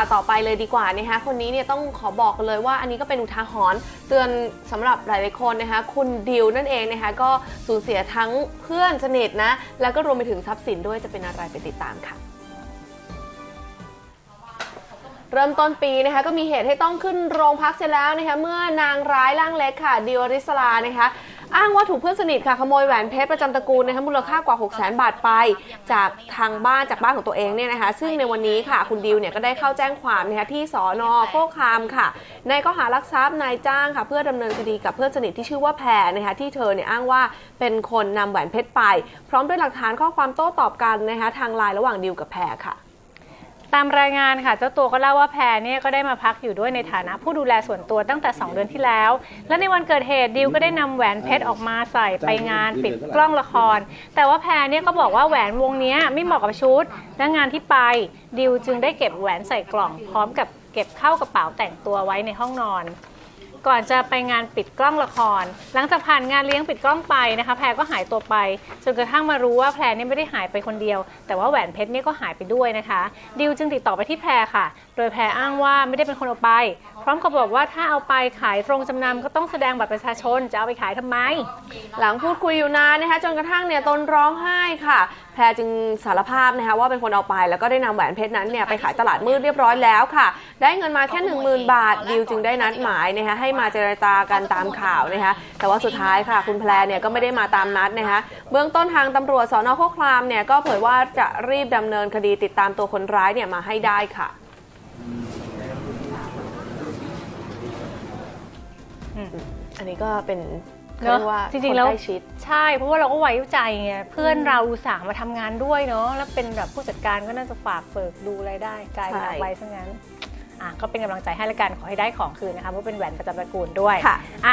ข่าวต่อไปเลยดีกว่านะคะ คนนี้เนี่ยต้องขอบอกเลยว่าอันนี้ก็เป็นอุทาหรณ์เตือนสำหรับหลายๆคนนะคะ คุณดิวนั่นเองนะคะ ก็สูญเสียทั้งเพื่อนสนิทนะ แล้วก็รวมไปถึงทรัพย์สินด้วยจะเป็นอะไรไปติดตามค่ะเริ่มต้นปีนะคะก็มีเหตุให้ต้องขึ้นโรงพักเสียแล้วนะคะเมื่อนางร้ายร่างเล็กค่ะดิวอริสลานะคะ อ้างว่าถูกเพื่อนสนิทค่ะขโมยแหวนเพชรประจำตระกูลนะคะมูลค่ากว่า 6 0 0 0 0 บาทไป จากทางบ้านจากบ้านของตัวเองเนี่ยนะคะซึ่งในวันนี้ค่ะคุณดิวเนี่ยก็ได้เข้าแจ้งความนะคะที่สอนอโคคามค่ะ ในข้อหารักทรัพย์นายจ้างค่ะ เพื่อดำเนินคดีกับเพื่อนสนิทที่ชื่อว่าแพรนะคะที่เธอเนี่ยอ้างว่าเป็นคนนำแหวนเพชรไป พร้อมด้วยหลักฐานข้อความโต้ตอบกันนะคะทางไลน์ระหว่างดิวกับแพรค่ะ ตามรายงานค่ะเจ้าตัวก็เล่าว่าแพรเนี่ยก็ได้มาพักอยู่ด้วยในฐานะผู้ดูแลส่วนตัวตั้งแต่ 2 เดือนที่แล้ว และในวันเกิดเหตุดิวก็ได้นำแหวนเพชรออกมาใส่ไปงานปิดกล้องละคร แต่ว่าแพรเนี่ยก็บอกว่าแหวนวงเนี้ยไม่เหมาะกับชุด และงานที่ไปดิวจึงได้เก็บแหวนใส่กล่องพร้อมกับเก็บเข้ากระเป๋าแต่งตัวไว้ในห้องนอน ก่อนจะไปงานปิดกล้องละคร หลังจากผ่านงานเลี้ยงปิดกล้องไปนะคะ แพรก็หายตัวไป จนกระทั่งมารู้ว่าแพรเนี่ยไม่ได้หายไปคนเดียว แต่ว่าแหวนเพชรเนี่ยก็หายไปด้วยนะคะ ดิวจึงติดต่อไปที่แพรค่ะ โดยแพรอ้างว่าไม่ได้เป็นคนเอาไป พร้อมกับบอกว่าถ้าเอาไปขายตรงจำนำก็ต้องแสดงบัตรประชาชนจะเอาไปขายทำไม หลังพูดคุยอยู่นานนะคะ จนกระทั่งเนี่ยตนร้องไห้ค่ะ พรจึงสารภาพนะคะว่าเป็นคนเอาไปแล้วก็ได้นำแหวนเพชรนั้นเนี่ยไปขายตลาดมืดเรียบร้อยแล้วค่ะ ได้เงินมาแค่ 1 0,000 บาทดิวจึงได้นัดหมายนะคะให้มาเจรจากันตามข่าวนะคะแต่ว่าสุดท้ายค่ะ คุณแพรเนี่ยก็ไม่ได้มาตามนัดนะคะเบื้องต้นทางตำรวจสอนอโคกครามเนี่ยก็เผยว่าจะรีบดำเนินคดีติดตามตัวคนร้ายเนี่ยมาให้ได้ค่ะอืมอันนี้ก็เป็น เนอะเรียกว่าจริงๆแล้วคนใกล้ชิดใช่เพราะว่าเราก็ไว้ใจไงเพื่อนเราอุตส่าห์มาทำงานด้วยเนาะแล้วเป็นแบบผู้จัดการก็น่าจะฝากเปิกดูรายได้กลายเป็นใช่เอาไว้ซะงั้นอะก็เป็นกำลังใจให้ละกันขอให้ได้ของคืนนะคะเพราะเป็นแหวนประจำตระกูลด้วยค่ะอะ